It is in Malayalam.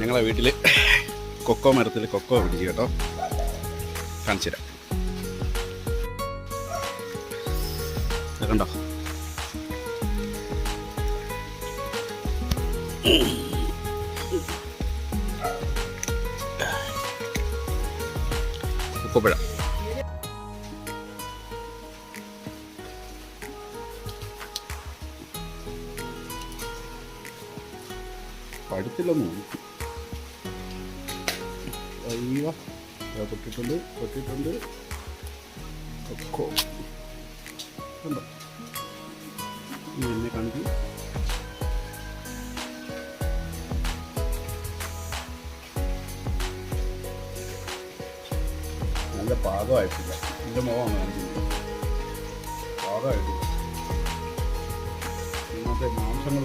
ഞങ്ങളെ വീട്ടിൽ കൊക്കോ മരത്തിൽ കൊക്കോ പിടിച്ചു കേട്ടോ. കാണിച്ചു തരാം. കണ്ടോ? പഴുത്തില്ലെന്ന് നോക്കി അയ്യോ പൊട്ടിട്ടുണ്ട് പൊട്ടിട്ടുണ്ട് കൊക്കോ കണ്ടോ? എന്നെ കാണിക്കും നല്ല പാകമായിട്ടില്ല. എന്റെ മുഖം കാണിക്കുന്നത് പാകമായിട്ടില്ല. ഇന്നത്തെ മാംസങ്ങൾ